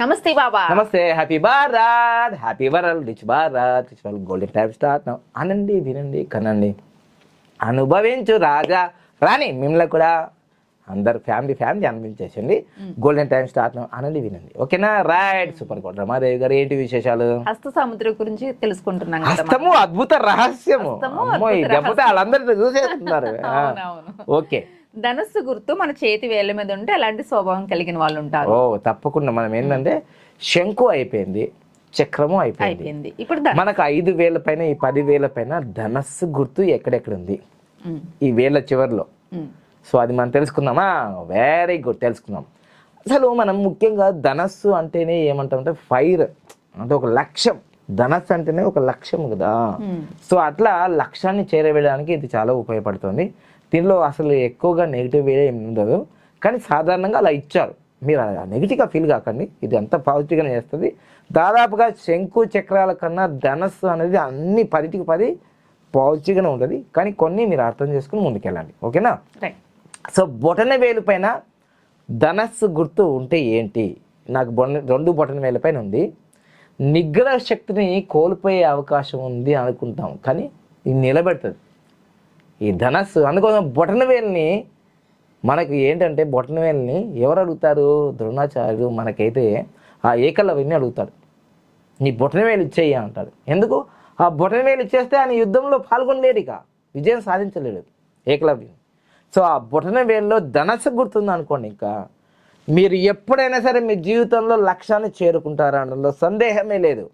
నమస్తే బాబా. నమస్తే happy Bharat happy world rich Bharat rich world golden type start అనండి వినండి కనండి. అనుభవించు రాజా రాని మిమ్మల్ని కూడా అందరు ఫ్యామిలీ ఫ్యామిలీ అనిపించేసండి గోల్డెన్ టైం స్టార్ట్ అనండి వినండి. ఓకేనా? రైట్ సూపర్ కోట రమాదేవి గారు ఏంటి విశేషాలు? హస్త సముద్రం గురించి తెలుసుకుంటున్నాం కదా మనం. హస్తము అద్భుత రహస్యము. అద్భుత దెబ్బతో వాళ్ళందరూ చూసేస్తున్నారు. ఓకే. ధనస్సు గుర్తు మన చేతి వేళ్ళ మీద ఉంటే ఎలాంటి స్వభావం కలిగిన వాళ్ళు ఉంటారు. ఓ తప్పకుండా. మనం ఏంటంటే శంకు అయిపోయింది చక్రము అయిపోయింది. ఇప్పుడు మనకు ఐదు వేల పైన ఈ పది వేల పైన ధనస్సు గుర్తు ఎక్కడెక్కడ ఉంది ఈ వేల చివరిలో. సో అది మనం తెలుసుకుందామా? వెరీ గుడ్ తెలుసుకుందాం. అసలు మనం ముఖ్యంగా ధనస్సు అంటేనే ఏమంటామంటే ఫైర్. అంటే ఒక లక్ష్యం. ధనస్సు అంటేనే ఒక లక్ష్యం కదా. సో అట్లా లక్ష్యాన్ని చేరవేయడానికి ఇది చాలా ఉపయోగపడుతుంది. దీనిలో అసలు ఎక్కువగా నెగిటివ్ వేరే ఏమి ఉండదు. కానీ సాధారణంగా అలా ఇచ్చారు. మీరు నెగిటివ్గా ఫీల్ కాకండి. ఇది అంత పాజిటివ్గానే చేస్తుంది. దాదాపుగా శంకు చక్రాల కన్నా ధనస్సు అనేది అన్ని పదిటికి పది పాజిటివ్గానే ఉంటుంది. కానీ కొన్ని మీరు అర్థం చేసుకుని ముందుకెళ్ళండి. ఓకేనా? సో బొటన వేలు పైన ధనస్సు గుర్తు ఉంటే ఏంటి? నాకు బొన రెండు బొటన వేల పైన ఉంది. నిగ్రహ శక్తిని కోల్పోయే అవకాశం ఉంది అనుకుంటాం. కానీ ఇది నిలబెడుతుంది. ఈ ధనస్సు అందుకోసం బొటన వేలుని మనకు ఏంటంటే బొటనవేలిని ఎవరు అడుగుతారు? ద్రోణాచార్యుడు మనకైతే ఆ ఏకలవ్యని అడుగుతాడు. నీ బొటన వేలు ఇచ్చేయి అంటాడు. ఎందుకు? ఆ బొటన వేలు ఇచ్చేస్తే ఆయన యుద్ధంలో పాల్గొనలేడు ఇక. విజయం సాధించలేడు ఏకలవ్యం సో ఆ బొటనవేలులో ధనస్సు గుర్తుంది అనుకోండి ఇంకా. మీరు ఎప్పుడైనా సరే మీ జీవితంలో లక్ష్యాన్ని చేరుకుంటారా అనడంలో సందేహమే లేదు.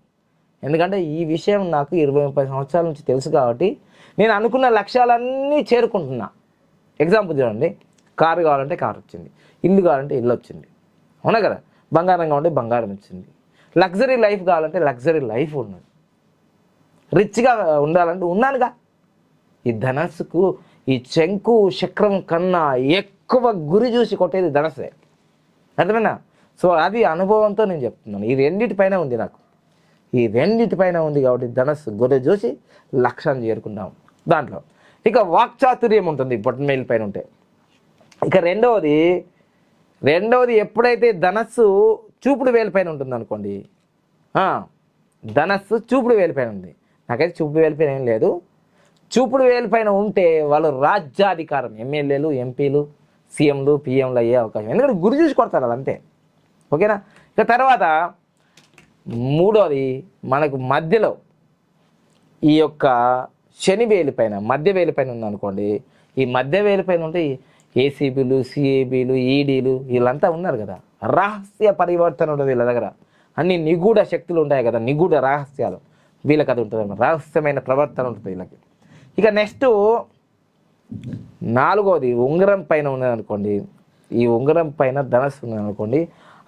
ఎందుకంటే ఈ విషయం నాకు ఇరవై ముప్పై సంవత్సరాల నుంచి తెలుసు కాబట్టి నేను అనుకున్న లక్ష్యాలన్నీ చేరుకుంటున్నా. ఎగ్జాంపుల్ చూడండి. కారు కావాలంటే కారు వచ్చింది. ఇల్లు కావాలంటే ఇల్లు వచ్చింది. అవునా కదా? బంగారం కావాలంటే బంగారం వచ్చింది. లగ్జరీ లైఫ్ కావాలంటే లగ్జరీ లైఫ్ ఉన్నది. రిచ్గా ఉండాలంటే ఉన్నానుగా. ఈ ధనస్సుకు ఈ చెంకు చక్రం కన్నా ఎక్కువ గురి చూసి కొట్టేది ధనస్సే. అర్థమైనా సో అది అనుభవంతో నేను చెప్తున్నాను. ఈ రెండింటిపైన ఉంది నాకు. ఈ రెండింటిపైన ఉంది కాబట్టి ధనస్సు. గురి చూసి లక్ష్యాన్ని చేరుకుంటాం దాంట్లో. ఇక వాక్చాతుర్యం ఉంటుంది బొట్టమేలు పైన ఉంటే. ఇక రెండవది రెండవది ఎప్పుడైతే ధనస్సు చూపుడు వేలు పైన ఉంటుంది అనుకోండి ధనస్సు చూపుడు వేలు పైన ఉంది. నాకైతే చూపుడు వేలు పైన ఏం లేదు. చూపుడు వేలు పైన ఉంటే వాళ్ళు రాజ్యాధికారం ఎమ్మెల్యేలు ఎంపీలు సీఎంలు పిఎంలు అయ్యే అవకాశం. ఎందుకంటే గురి చూసి కొడతారు వాళ్ళు అంతే. ఓకేనా? ఇక తర్వాత మూడోది మనకు మధ్యలో ఈ యొక్క శని వేలు పైన మధ్య వేలు పైన ఉందనుకోండి ఈ మధ్య వేలు పైన ఉంటే ఏసీబీలు సిఏబీలు ఈడీలు వీళ్ళంతా ఉన్నారు కదా. రహస్య పరివర్తన ఉంటుంది వీళ్ళ దగ్గర. అన్ని నిగూఢ శక్తులు ఉంటాయి కదా నిగూఢ రహస్యాలు. వీళ్ళకి అది ఉంటుంది అన్నమాట రహస్యమైన ప్రవర్తన ఉంటుంది వీళ్ళకి. ఇక నెక్స్ట్ నాలుగోది ఉంగరం పైన ఉన్నదనుకోండి ఈ ఉంగరం పైన ధనస్సు ఉన్నదనుకోండి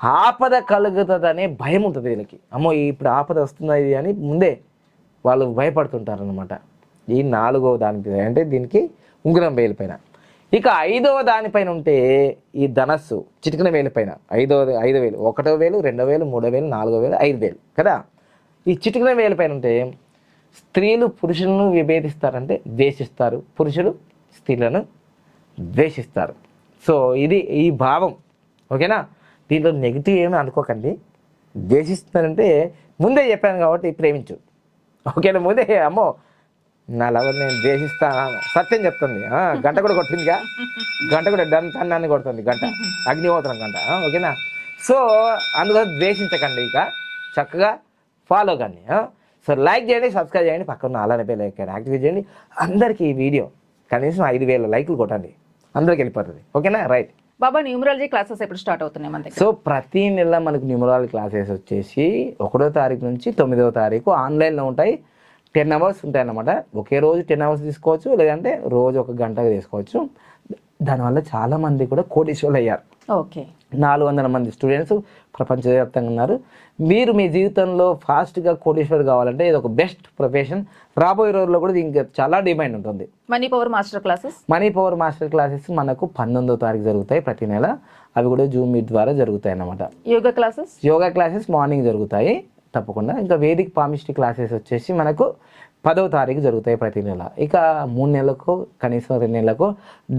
ఆపద కలుగుతుందనే భయం ఉంటుంది వీళ్ళకి అమ్మో ఇప్పుడు ఆపద వస్తుందా ఇది అని ముందే వాళ్ళు భయపడుతుంటారు అనమాట ఈ నాలుగో దానిపై అంటే దీనికి ఉంగరం వేలిపైన ఇక ఐదవ దానిపైన ఉంటే ఈ ధనస్సు చిటికన వేలిపైన ఐదవ ఐదు వేలు ఒకటో వేలు రెండో వేలు మూడో వేలు నాలుగో వేలు ఐదు వేలు కదా? ఈ చిటికన వేలిపైన ఉంటే స్త్రీలు పురుషులను విభేదిస్తారంటే ద్వేషిస్తారు. పురుషులు స్త్రీలను ద్వేషిస్తారు. సో ఇది ఈ భావం. ఓకేనా? దీంట్లో నెగిటివ్ ఏమీ అనుకోకండి. ద్వేషిస్తున్నారంటే ముందే చెప్పాను కాబట్టి ప్రేమించు. ఓకేనా ముందే అమ్మో నా లవర్ నేను ద్వేషిస్తా సత్యం చెప్తుంది. గంట కూడా కొట్టిందిగా? గంట కూడా డన్ తన్నాన్ని కొడుతుంది గంట. అగ్నిహోత్రం గంట. ఓకేనా? సో అందుకోసం ద్వేషించకండి ఇక. చక్కగా ఫాలో కండి. సో లైక్ చేయండి సబ్స్క్రైబ్ చేయండి. పక్కన అలానే బెల్ లైక్ యాక్టివేట్ చేయండి. అందరికీ ఈ వీడియో కనీసం ఐదు వేల లైక్లు కొట్టండి. అందరికి వెళ్ళిపోతుంది. ఓకేనా? రైట్. బాబా న్యూమరాలజీ క్లాసెస్ ఎప్పుడు స్టార్ట్ అవుతున్నాయి మన సో ప్రతి నెల మనకు న్యూమరాలజీ క్లాసెస్ వచ్చేసి ఒకటో తారీఖు నుంచి తొమ్మిదవ తారీఖు ఆన్లైన్లో ఉంటాయి. టెన్ అవర్స్ ఉంటాయి అన్నమాట ఒకే రోజు టెన్ అవర్స్ తీసుకోవచ్చు లేదంటే రోజు ఒక గంట తీసుకోవచ్చు. దానివల్ల చాలామంది కూడా కోటీశ్వరులు అయ్యారు ఓకే. నాలుగు వందల మంది స్టూడెంట్స్ ప్రపంచవ్యాప్తంగా ఉన్నారు. మీరు మీ జీవితంలో ఫాస్ట్గా కోటీశ్వర్ కావాలంటే ఇది ఒక బెస్ట్ ప్రొఫెషన్. రాబోయే రోజుల్లో కూడా దీనికి చాలా డిమాండ్ ఉంటుంది. Money power master classes? Money power master classes మనకు పంతొమ్మిదో తారీఖు జరుగుతాయి ప్రతి నెల. అవి కూడా జూమ్ మీట్ ద్వారా జరుగుతాయి అన్నమాట. Yoga classes? Yoga classes morning జరుగుతాయి తప్పకుండా. ఇంకా వేదిక్ పామిస్ట్రీ క్లాసెస్ వచ్చేసి మనకు పదవ తారీఖు జరుగుతాయి ప్రతి నెల. ఇక మూడు నెలలకు కనీసం రెండు నెలలకు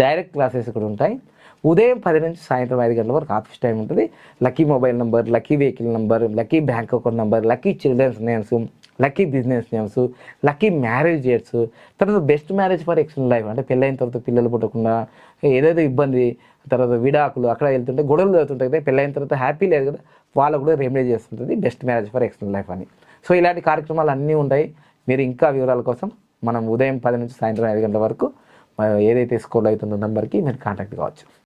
డైరెక్ట్ క్లాసెస్ కూడా ఉంటాయి. ఉదయం పది నుంచి సాయంత్రం ఐదు గంటల వరకు ఆఫీస్ టైం ఉంటుంది. Lucky mobile number lucky vehicle number lucky bank account number lucky childrens names lucky business names lucky marriage years తర్వాత best marriage for external life అంటే పెళ్ళైన తర్వాత పిల్లలు పుట్టకుండా ఏదైతే ఇబ్బంది తర్వాత విడాకులు అక్కడ వెళ్తుంటే గొడవలు జరుగుతుంటాయి కదా పెళ్ళైన తర్వాత హ్యాపీ లేదు కదా వాళ్ళకు కూడా రెమెడీ చేస్తుంటుంది best marriage for external life అని. సో ఇలాంటి కార్యక్రమాలు అన్నీ ఉంటాయి. మీరు ఇంకా వివరాల కోసం మనం ఉదయం పది నుంచి సాయంత్రం ఐదు గంటల వరకు ఏదైతే స్కోర్ అవుతుందో నెంబర్కి మీరు కాంటాక్ట్ కావచ్చు.